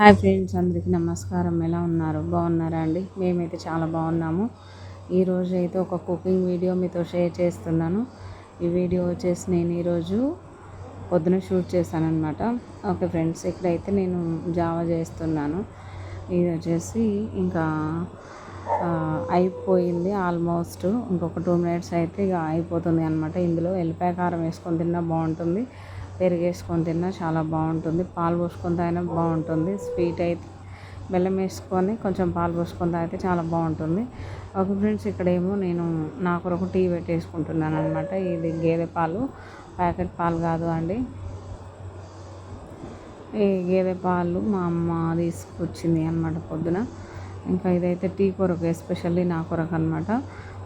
Hi friends అందరికీ నమస్కారం. ఎలా ఉన్నారు? బాగున్నారా అండి? మేమైతే చాలా బాగున్నాము. ఈరోజు అయితే ఒక కుకింగ్ వీడియో మీతో షేర్ చేస్తున్నాను. ఈ వీడియో వచ్చేసి నేను ఈరోజు పొద్దున షూట్ చేశానమాట ఓకే ఫ్రెండ్స్ ఇక్కడైతే నేను జావా చేస్తున్నాను. ఇది వచ్చేసి ఇంకా అయిపోయింది ఆల్మోస్ట్. ఇంకొక టూ మినిట్స్ అయితే ఇక అయిపోతుంది అనమాట ఇందులో ఎల్లిపాయ కారం వేసుకొని తిన్నా బాగుంటుంది. పెరిగేసుకొని తిన్నా చాలా బాగుంటుంది. పాలు పోసుకొని తాగినా బాగుంటుంది. స్వీట్ అయితే బెల్లం వేసుకొని కొంచెం పాలు పోసుకొని తాగితే చాలా బాగుంటుంది. ఒక ఫ్రెండ్స్ ఇక్కడేమో నేను నా కొరకు టీ పెట్టేసుకుంటున్నాను అనమాట ఇది గేదె పాలు. ప్యాకెట్ పాలు కాదు అండి. ఈ గేదె పాలు మా అమ్మ తీసుకొచ్చింది అనమాట పొద్దున. ఇంకా ఇదైతే టీ కొరకు ఎస్పెషల్లీ నా కొరకు అనమాట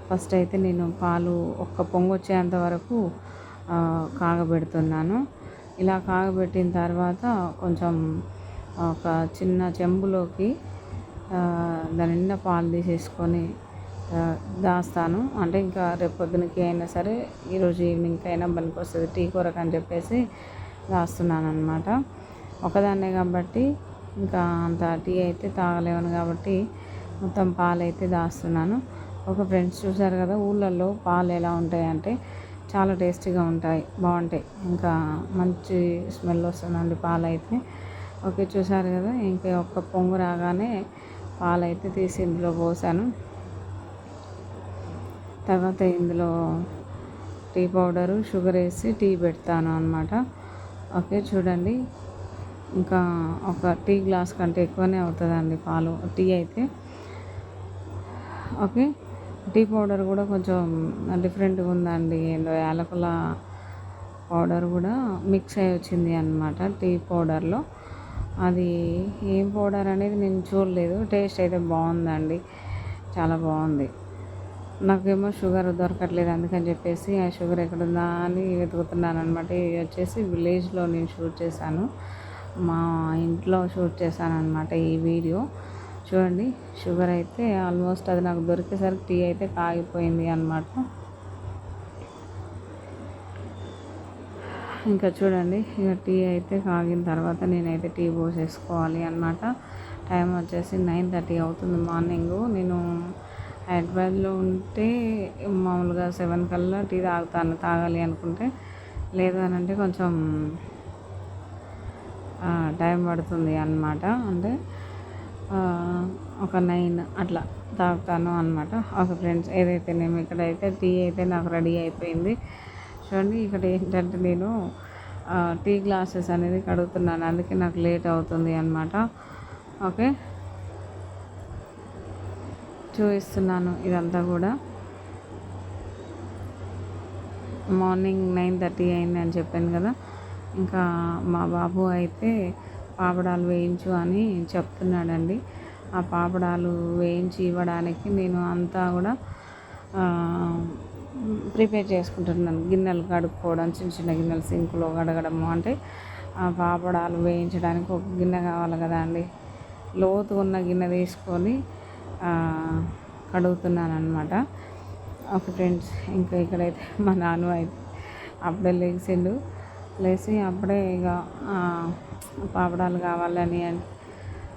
ఫస్ట్ అయితే నేను పాలు ఒక్క పొంగు వచ్చేంత వరకు కాగబెడుతున్నాను. ఇలా కాగబెట్టిన తర్వాత కొంచెం ఒక చిన్న చెంబులోకి దాని నిండా పాలు తీసేసుకొని దాస్తాను. అంటే ఇంకా రేపు పొద్దునకి అయినా సరే ఈరోజు ఈవినింగ్కి అయినా పనికి వస్తుంది. టీ కొరకు అని చెప్పేసి దాస్తున్నాను అనమాట ఒకదాన్నే కాబట్టి ఇంకా అంత టీ అయితే తాగలేవను కాబట్టి మొత్తం పాలు అయితే దాస్తున్నాను. ఒక ఫ్రెండ్స్ చూసారు కదా ఊళ్ళల్లో పాలు ఎలా ఉంటాయంటే చాలా టేస్టీగా ఉంటాయి బాగుంటాయి. ఇంకా మంచి స్మెల్ వస్తుందండి పాలైతే. ఓకే చూసారు కదా ఇంకా ఒక్క పొంగు రాగానే పాలైతే తీసి ఇందులో పోసాను. తర్వాత ఇందులో టీ పౌడరు షుగర్ వేసి టీ పెడతాను అనమాట ఓకే చూడండి. ఇంకా ఒక టీ గ్లాస్ కంటే ఎక్కువనే అవుతుందండి పాలు టీ అయితే. ఓకే టీ పౌడర్ కూడా కొంచెం డిఫరెంట్గా ఉందండి. ఏందో యాలకుల పౌడర్ కూడా మిక్స్ అయి వచ్చింది అనమాట టీ పౌడర్లో. అది ఏం పౌడర్ అనేది నేను చూడలేదు. టేస్ట్ అయితే బాగుందండి. చాలా బాగుంది. నాకేమో షుగర్ దొరకట్లేదు అందుకని చెప్పేసి ఆ షుగర్ ఎక్కడుందా అని వెతుకుతున్నాను అనమాట ఇది వచ్చేసి విలేజ్లో నేను షూట్ చేశాను. మా ఇంట్లో షూట్ చేశాను అనమాట ఈ వీడియో. చూడండి షుగర్ అయితే ఆల్మోస్ట్ అది నాకు దొరికేసరికి టీ అయితే కాగిపోయింది అనమాట ఇంకా చూడండి ఇక టీ అయితే కాగిన తర్వాత నేనైతే టీ పోసేసుకోవాలి అనమాట టైం వచ్చేసి నైన్ థర్టీ అవుతుంది మార్నింగ్. నేను హైదరాబాద్లో ఉంటే మామూలుగా సెవెన్ కల్లా టీ తాగుతాను తాగాలి అనుకుంటే. లేదు అని అంటే కొంచెం టైం పడుతుంది అనమాట అంటే ఒక నైన్ అట్లా తాగుతాను అనమాట ఒక ఫ్రెండ్స్ ఏదైతే నేను ఇక్కడైతే టీ అయితే నాకు రెడీ అయిపోయింది. చూడండి ఇక్కడ ఏంటంటే నేను టీ గ్లాసెస్ అనేది కడుగుతున్నాను. అందుకే నాకు లేట్ అవుతుంది అనమాట ఓకే? చూపిస్తున్నాను ఇదంతా కూడా. మార్నింగ్ నైన్ థర్టీ అయింది అని చెప్పాను కదా. ఇంకా మా బాబు అయితే పాపడాలు వేయించు అని చెప్తున్నాడండి. ఆ పాపడాలు వేయించి ఇవ్వడానికి నేను అంతా కూడా ప్రిపేర్ చేసుకుంటున్నాను. గిన్నెలు కడుక్కోవడం చిన్న చిన్న గిన్నెలు సింకులో కడగడము అంటే ఆ పాపడాలు వేయించడానికి ఒక గిన్నె కావాలి కదా అండి. లోతు ఉన్న గిన్నె తీసుకొని కడుగుతున్నాను అనమాట ఒక ఫ్రెండ్స్ ఇంకా ఇక్కడైతే మా నాన్న అయితే అప్పుడే లేచిండు. లేచి అప్పుడే ఇక పాపడాలు కావాలని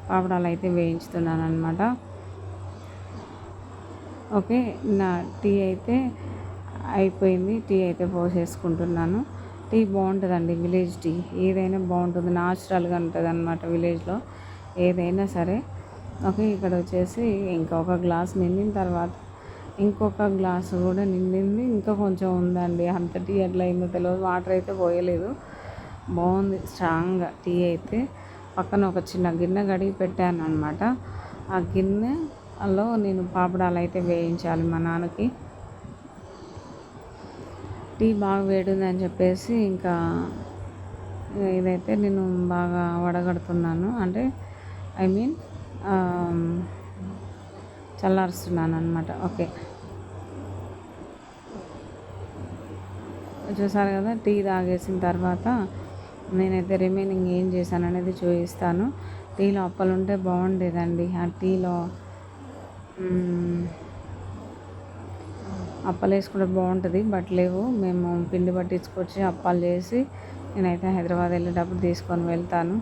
పాపడాలు అయితే వేయించుతున్నాను అనమాట ఓకే నా టీ అయితే అయిపోయింది. టీ అయితే పోసేసుకుంటున్నాను. టీ బాగుంటుందండి విలేజ్ టీ. ఏదైనా బాగుంటుంది న్యాచురల్గా ఉంటుంది అనమాట విలేజ్లో. ఏదైనా సరే. ఓకే ఇక్కడ వచ్చేసి ఇంకొక గ్లాస్ నిండిన తర్వాత ఇంకొక గ్లాసు కూడా నిండింది. ఇంకా కొంచెం ఉందండి. అంత టీ ఎట్లా అయిందో తెలియదు వాటర్ అయితే పోయలేదు. బాగుంది స్ట్రాంగ్గా టీ అయితే. పక్కన ఒక చిన్న గిన్నె కడిగి పెట్టాను అనమాట ఆ గిన్నెలో నేను పాపడాలు అయితే వేయించాలి మా నాన్నకి. టీ బాగా వేడిందని చెప్పేసి ఇంకా ఇదైతే నేను బాగా వడగడుతున్నాను. అంటే ఐ మీన్ um, చల్లారుస్తున్నాను అనమాట ఓకే. చూసారు కదా టీ తాగేసిన తర్వాత నేనైతే రిమైనింగ్ ఏం చేశాను అనేది చూపిస్తాను. టీలో అప్పలు ఉంటే బాగుండేదండి. ఆ టీలో అప్పాలు వేసుకుంటే బాగుంటుంది బట్ లేవు. మేము పిండి పట్టించుకొచ్చి అప్పాలు చేసి నేనైతే హైదరాబాద్ వెళ్ళేటప్పుడు తీసుకొని వెళ్తాను.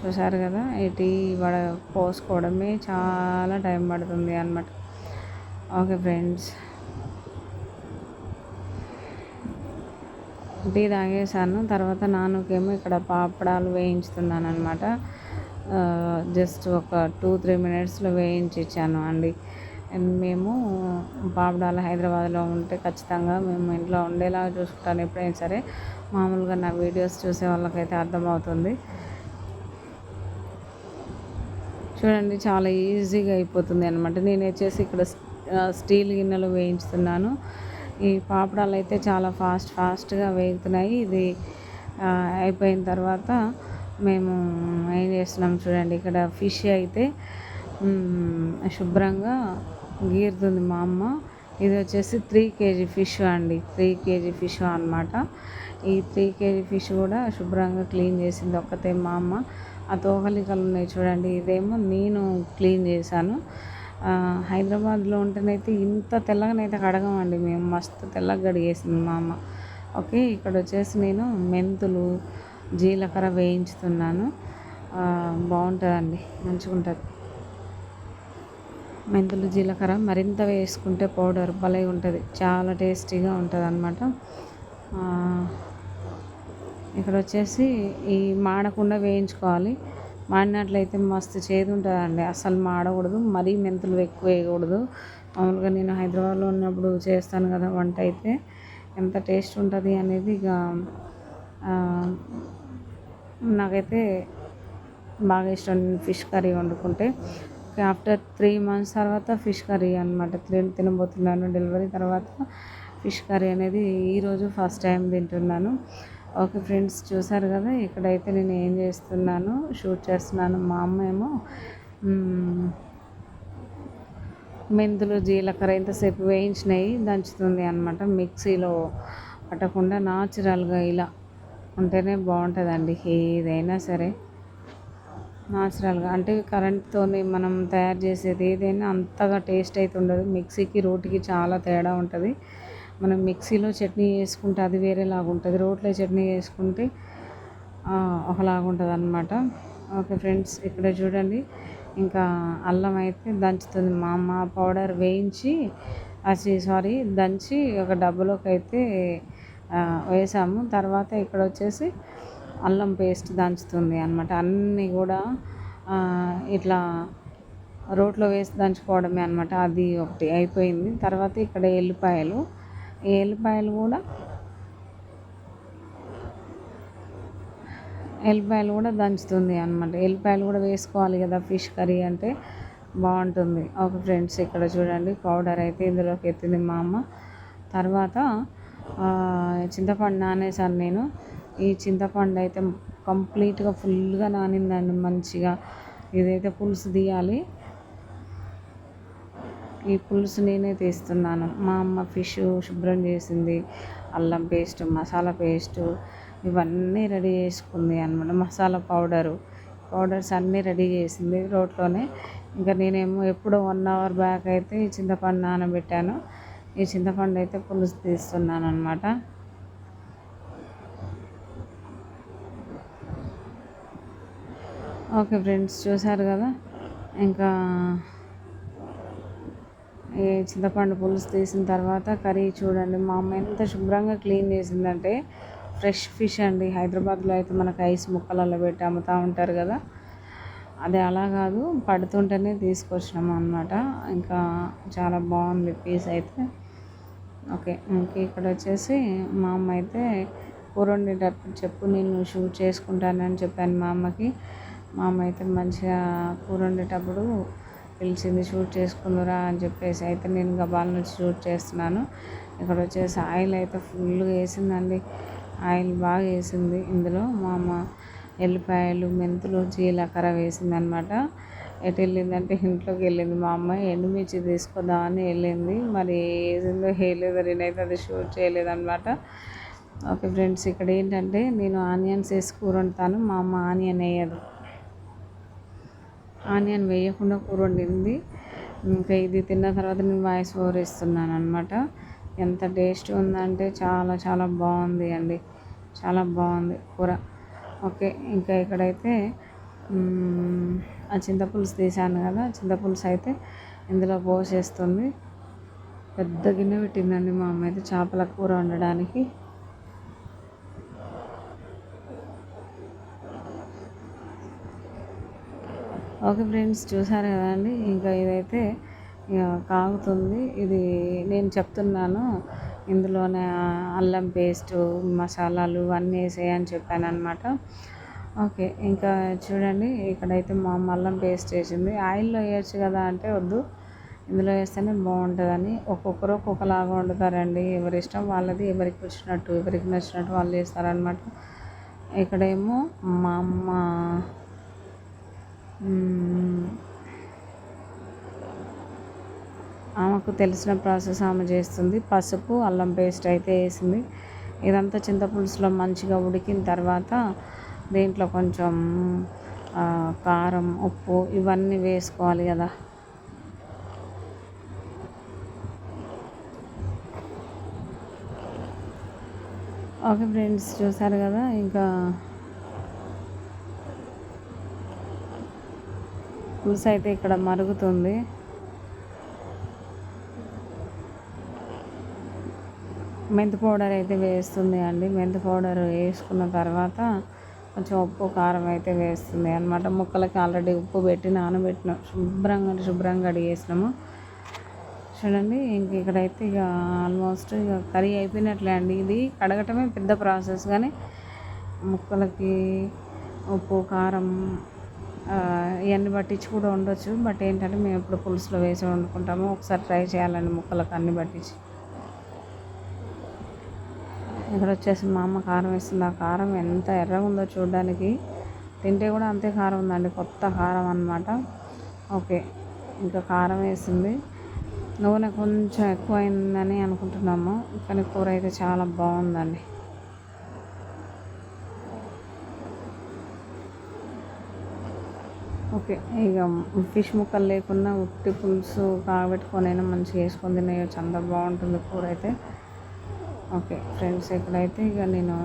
చూసారు కదా ఈ టీ వడ పోసుకోవడమే చాలా టైం పడుతుంది అనమాట ఓకే ఫ్రెండ్స్. టీ తాగేసాను తర్వాత నాన్నకేమో ఇక్కడ పాపడాలు వేయించుతున్నాను అనమాట జస్ట్ ఒక టూ త్రీ మినిట్స్లో వేయించి ఇచ్చాను అండి. అండ్ మేము పాపడాలు హైదరాబాద్లో ఉంటే ఖచ్చితంగా మేము ఇంట్లో ఉండేలాగా చూసుకుంటాను ఎప్పుడైనా సరే. మామూలుగా నా వీడియోస్ చూసే వాళ్ళకైతే అర్థమవుతుంది. చూడండి చాలా ఈజీగా అయిపోతుంది అనమాట నేను వచ్చేసి ఇక్కడ స్టీల్ గిన్నెలు వేయించుతున్నాను. ఈ పాపడాలు అయితే చాలా ఫాస్ట్ ఫాస్ట్గా వేగుతున్నాయి. ఇది అయిపోయిన తర్వాత మేము ఏం చేస్తున్నాం చూడండి. ఇక్కడ ఫిష్ అయితే శుభ్రంగా గీరుతుంది మా అమ్మ. ఇది వచ్చేసి త్రీ కేజీ ఫిష్ అండి. త్రీ కేజీ ఫిష్ అనమాట ఈ త్రీ కేజీ ఫిష్ కూడా శుభ్రంగా క్లీన్ చేసింది ఒక్కతే మా అమ్మ. ఆ తోకలికలు ఉన్నాయి చూడండి. ఇదేమో నేను క్లీన్ చేశాను. హైదరాబాద్లో ఉంటేనైతే ఇంత తెల్లగానైతే కడగమండి మేము. మస్తు తెల్లగా కడిగేసింది మా అమ్మ. ఓకే ఇక్కడ వచ్చేసి నేను మెంతులు జీలకర్ర వేయించుతున్నాను. బాగుంటుందండి మంచిగా ఉంటుంది మెంతులు జీలకర్ర మరింత వేసుకుంటే పౌడర్ భలే ఉంటుంది. చాలా టేస్టీగా ఉంటుంది అనమాట ఇక్కడ వచ్చేసి ఈ మాడకుండా వేయించుకోవాలి. మాడినట్లయితే మస్తు చేదు ఉంటుందండి అసలు మాడకూడదు మరీ మెంతులు ఎక్కువ వేయకూడదు. మామూలుగా నేను హైదరాబాద్లో ఉన్నప్పుడు చేస్తాను కదా వంట అయితే. ఎంత టేస్ట్ ఉంటుంది అనేది ఇక నాకైతే బాగా ఇష్టం ఫిష్ కర్రీ వండుకుంటే. ఆఫ్టర్ త్రీ మంత్స్ తర్వాత ఫిష్ కర్రీ అనమాట తినబోతున్నాను. డెలివరీ తర్వాత ఫిష్ కర్రీ అనేది ఈరోజు ఫస్ట్ టైం తింటున్నాను. ఓకే ఫ్రెండ్స్ చూసారు కదా ఇక్కడైతే నేను ఏం చేస్తున్నాను షూట్ చేస్తున్నాను. మా అమ్మ ఏమో మెంతులు జీలకర్ర ఇంతసేపు వేయించినవి దంచుతుంది అనమాట మిక్సీలో పట్టకుండా నాచురల్గా ఇలా ఉంటేనే బాగుంటుందండి. ఏదైనా సరే నాచురల్గా అంటే కరెంట్తో మనం తయారు చేసేది ఏదైనా అంతగా టేస్ట్ అయితే ఉండదు. మిక్సీకి రోటికి చాలా తేడా ఉంటుంది. మనం మిక్సీలో చట్నీ వేసుకుంటే అది వేరేలాగా ఉంటుంది రోట్లో చట్నీ వేసుకుంటే ఒకలాగా ఉంటుంది అనమాట ఓకే ఫ్రెండ్స్ ఇక్కడ చూడండి. ఇంకా అల్లం అయితే దంచుతుంది. మా అమ్మ పౌడర్ వేయించి అది సారీ దంచి ఒక డబ్బులోకి అయితే వేసాము. తర్వాత ఇక్కడ వచ్చేసి అల్లం పేస్ట్ దంచుతుంది అనమాట అన్నీ కూడా ఇట్లా రోట్లో వేసి దంచుకోవడమే అనమాట అది ఒకటి అయిపోయింది. తర్వాత ఇక్కడ ఎల్లిపాయలు ఎల్లిపాయలు కూడా. ఎల్లిపాయలు కూడా దంచుతుంది అనమాట ఎల్లిపాయలు కూడా వేసుకోవాలి కదా ఫిష్ కర్రీ అంటే. బాగుంటుంది. ఒక ఫ్రెండ్స్ ఇక్కడ చూడండి పౌడర్ అయితే ఇందులోకి ఎత్తింది మా అమ్మ. తర్వాత చింతపండు నానేసాను నేను. ఈ చింతపండు అయితే కంప్లీట్గా ఫుల్గా నానిందండి మంచిగా. ఇదైతే పులుసు తీయాలి. ఈ పులుసు నేనే తీస్తున్నాను. మా అమ్మ ఫిష్ శుభ్రం చేసింది. అల్లం పేస్ట్ మసాలా పేస్టు ఇవన్నీ రెడీ చేసుకుంది అనమాట మసాలా పౌడరు పౌడర్స్ అన్నీ రెడీ చేసింది రోడ్లోనే ఇంకా నేనేమో ఎప్పుడో వన్ అవర్ బ్యాక్ అయితే ఈ చింతపండు నానబెట్టాను. ఈ చింతపండు అయితే పులుసు తీస్తున్నాను అనమాట ఓకే ఫ్రెండ్స్ చూసారు కదా? ఇంకా ఈ చింతపండు పులుసు తీసిన తర్వాత కర్రీ చూడండి. మా అమ్మ ఎంత శుభ్రంగా క్లీన్ చేసిందంటే ఫ్రెష్ ఫిష్ అండి. హైదరాబాద్లో అయితే మనకు ఐస్ ముక్కలలో పెట్టి అమ్ముతూ ఉంటారు కదా. అది అలా కాదు పడుతుంటేనే తీసుకొచ్చినాము అనమాట ఇంకా చాలా బాగుంది పీస్ అయితే. ఓకే ఇంకా ఇక్కడ వచ్చేసి మా అమ్మ అయితే కూర వండేటప్పుడు చెప్పు నేను షూట్ చేసుకుంటానని చెప్పాను మా అమ్మకి. మా అమ్మ అయితే మంచిగా కూర వండేటప్పుడు పిలిచింది షూట్ చేసుకుందరా అని చెప్పేసి అయితే నేను గబాల్ నుంచి షూట్ చేస్తున్నాను. ఇక్కడ వచ్చేసి ఆయిల్ అయితే ఫుల్గా వేసిందండి. ఆయిల్ బాగా వేసింది. ఇందులో మా అమ్మ ఎల్లిపాయలు మెంతులు జీలకర్ర వేసింది అనమాట ఎటు వెళ్ళిందంటే ఇంట్లోకి వెళ్ళింది. మా అమ్మాయి ఎండుమిర్చి తీసుకుందామని వెళ్ళింది. మరి ఏదిందో వేయలేదో నేనైతే అది షూట్ చేయలేదన్నమాట. ఓకే ఫ్రెండ్స్ ఇక్కడ ఏంటంటే నేను ఆనియన్స్ వేసి కూర వండుతాను. మా అమ్మ ఆనియన్ వేయదు. ఆనియన్ వేయకుండా కూర వండింది ఇంకా ఇది తిన్న తర్వాత నేను వాయిస్ ఓవర్ ఇస్తున్నాను అనమాట ఎంత టేస్ట్ ఉందంటే చాలా చాలా బాగుంది అండి. చాలా బాగుంది కూర. ఓకే ఇంకా ఇక్కడైతే ఆ చింతపులుసు తీసాను కదా చింతపులుసు అయితే ఇందులో పోసేస్తుంది. పెద్ద గిన్నె పెట్టిందండి మా అమ్మ అయితే చేపల కూర వండడానికి. ఓకే ఫ్రెండ్స్ చూసారు కదండి? ఇంకా ఇదైతే కాగుతుంది. ఇది నేను చెప్తున్నాను. ఇందులోనే అల్లం పేస్ట్ మసాలాలు అన్నీ వేసేయని చెప్పాను అనమాట ఓకే ఇంకా చూడండి. ఇక్కడైతే మా అమ్మ అల్లం పేస్ట్ వేసింది. ఆయిల్లో వేయచ్చు కదా అంటే వద్దు. ఇందులో వేస్తేనే బాగుంటుందని. ఒక్కొక్కరు ఒక్కొక్కలాగా వండుతారండి. ఎవరి ఇష్టం వాళ్ళది ఎవరికి వచ్చినట్టు ఎవరికి నచ్చినట్టు వాళ్ళు చేస్తారనమాట ఇక్కడేమో మా అమ్మ ఆమెకు తెలిసిన ప్రాసెస్ ఆమె చేస్తుంది. పసుపు అల్లం పేస్ట్ అయితే వేసింది. ఇదంతా చింతపులుసులో మంచిగా ఉడికిన తర్వాత దీంట్లో కొంచెం కారం ఉప్పు ఇవన్నీ వేసుకోవాలి కదా. ఓకే ఫ్రెండ్స్ చూసారు కదా? ఇంకా పులుసు అయితే ఇక్కడ మరుగుతుంది. మెంతి పౌడర్ అయితే వేస్తుంది అండి. మెంతి పౌడర్ వేసుకున్న తర్వాత కొంచెం ఉప్పు కారం అయితే వేస్తుంది అనమాట ముక్కలకి ఆల్రెడీ ఉప్పు పెట్టి నానబెట్టినాం శుభ్రంగా శుభ్రంగా అడిగేసినాము చూడండి ఇంక ఇక్కడైతే ఇక ఆల్మోస్ట్ ఇక కర్రీ అయిపోయినట్లే అండి. ఇది కడగటమే పెద్ద ప్రాసెస్ కానీ ముక్కలకి ఉప్పు కారం ఇవన్నీ పట్టించి కూడా ఉండొచ్చు. బట్ ఏంటంటే మేము ఇప్పుడు పులుసులో వేసి వండుకుంటాము. ఒకసారి ట్రై చేయాలండి ముక్కలకు అన్ని పట్టించి. ఇక్కడ వచ్చేసి మా అమ్మ కారం వేస్తుంది. ఆ కారం ఎంత ఎర్రగా ఉందో చూడడానికి తింటే కూడా అంతే కారం ఉందండి. కొత్త కారం అన్నమాట. ఓకే ఇంకా కారం వేసింది. నూనె కొంచెం ఎక్కువైందని అనుకుంటున్నాము. కానీ కూర అయితే చాలా బాగుందండి. ఓకే. ఇక ఫిష్ ముక్కలు లేకుండా ఉట్టి పులుసు కాగబెట్టుకొని అయినా మంచిగా వేసుకొని తినేయచ్చు. అంత బాగుంటుంది కూర అయితే. ఓకే ఫ్రెండ్స్ ఇక్కడైతే ఇక నేను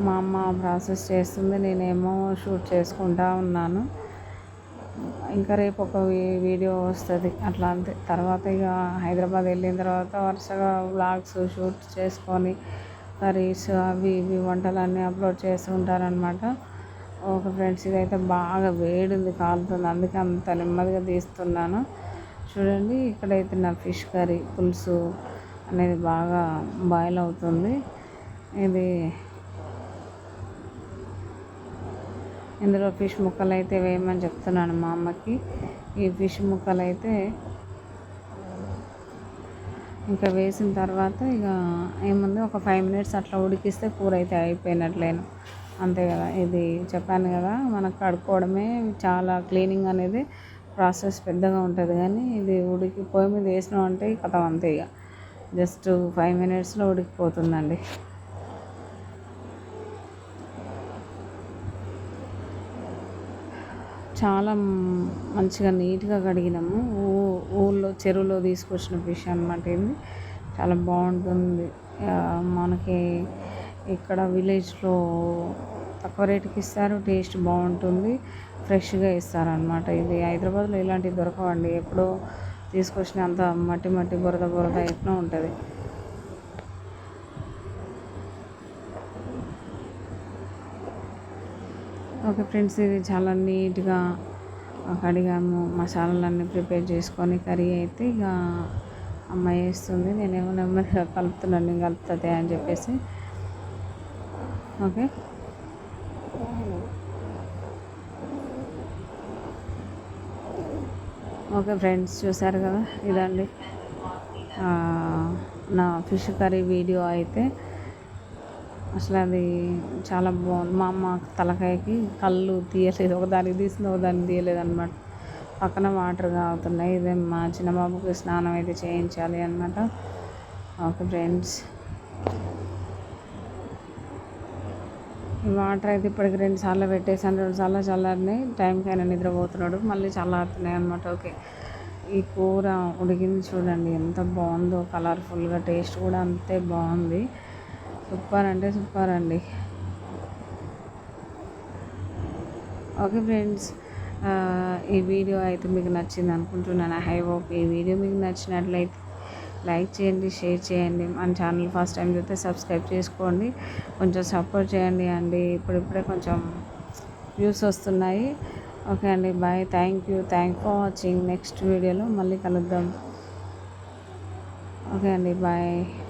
మా అమ్మ ప్రాసెస్ చేస్తుంది. నేనేమో షూట్ చేసుకుంటా ఉన్నాను. ఇంకా రేపు ఒక వీ- వీడియో వస్తుంది. అట్లా అంతే. తర్వాత ఇక హైదరాబాద్ వెళ్ళిన తర్వాత వరుసగా వ్లాగ్స్ షూట్ చేసుకొని కర్రీస్ అవి ఇవి వంటలన్నీ అప్లోడ్ చేస్తూ ఉంటారనమాట ఓకే ఫ్రెండ్స్ ఇదైతే బాగా వేడింది కాలుతుంది అందుకే అంత నెమ్మదిగా తీస్తున్నాను. చూడండి ఇక్కడైతే నా ఫిష్ కర్రీ పులుసు అనేది బాగా బాయిల్ అవుతుంది. ఇది ఇందులో ఫిష్ ముక్కలు అయితే వేయమని చెప్తున్నాను మా అమ్మకి. ఈ ఫిష్ ముక్కలు అయితే ఇంకా వేసిన తర్వాత ఇక ఏముంది? ఒక ఫైవ్ మినిట్స్ అట్లా ఉడికిస్తే కూర అయితే అయిపోయినట్లేను. అంతే కదా ఇది చెప్పాను కదా మనకు కడుక్కోవడమే చాలా క్లీనింగ్ అనేది ప్రాసెస్ పెద్దగా ఉంటుంది. కానీ ఇది ఉడికి పొయ్యి మీద వేసినాం అంటే కథ అంతే ఇక. జస్ట్ ఫైవ్ మినిట్స్లో ఉడికిపోతుందండి. చాలా మంచిగా నీట్గా కడిగినాము. ఊ ఊళ్ళో చెరువులో తీసుకొచ్చిన ఫిష్ అనమాట ఇది. చాలా బాగుంటుంది. మనకి ఇక్కడ విలేజ్లో తక్కువ రేటుకి ఇస్తారు టేస్ట్ బాగుంటుంది ఫ్రెష్గా ఇస్తారు అనమాట ఇది హైదరాబాద్లో ఇలాంటివి దొరకవండి. ఎప్పుడో తీసుకొచ్చిన అంత మట్టి మట్టి బురద బురద ఎట్లా ఉంటుంది. ఓకే ఫ్రెండ్స్ ఇది చాలా నీట్గా కడిగాము. మసాలాలన్నీ ప్రిపేర్ చేసుకొని కర్రీ అయితే ఇక అమ్మాయి వేస్తుంది నేనేమో నెమ్మదిగా కలుపుతున్నాను కలుపుతుంది అని చెప్పేసి. ఓకే. ఓకే ఫ్రెండ్స్ చూసారు కదా? ఇదండి. నా ఫిష్ కర్రీ వీడియో అయితే. అసలు అది చాలా బాగుంది. మా అమ్మ తలకాయకి కళ్ళు తీయలేదు. ఒకదానికి తీసింది ఒకదానికి తీయలేదు అనమాట పక్కన వాటర్ కాగుతున్నాయి ఇదే మా చిన్న బాబుకి స్నానం అయితే చేయించాలి అనమాట ఓకే ఫ్రెండ్స్. వాటర్ అయితే ఇప్పటికి రెండు సార్లు పెట్టేసాను రెండు సార్లు చల్లారినాయి. టైంకి ఆయన నిద్రపోతున్నాడు. మళ్ళీ చల్లారుతున్నాయి అనమాట ఓకే. ఈ కూర ఉడికింది చూడండి ఎంత బాగుందో కలర్ఫుల్గా టేస్ట్ కూడా అంతే బాగుంది. సూపర్ అంటే సూపర్ అండి. ఓకే ఫ్రెండ్స్ ఈ వీడియో అయితే మీకు నచ్చింది అనుకుంటున్నాను. ఐ హోప్ ఈ వీడియో మీకు నచ్చినట్లయితే లైక్ చేయండి షేర్ చేయండి. మన ఛానల్ ఫస్ట్ టైం చూస్తే సబ్స్క్రైబ్ చేసుకోండి. కొంచెం సపోర్ట్ చేయండి అండి. ఇప్పుడిప్పుడే కొంచెం వ్యూస్ వస్తున్నాయి. ఓకే అండి bye. Thank you. Thank for watching. Next వీడియోలో మళ్ళీ కలుద్దాం. ఓకే అండి బాయ్.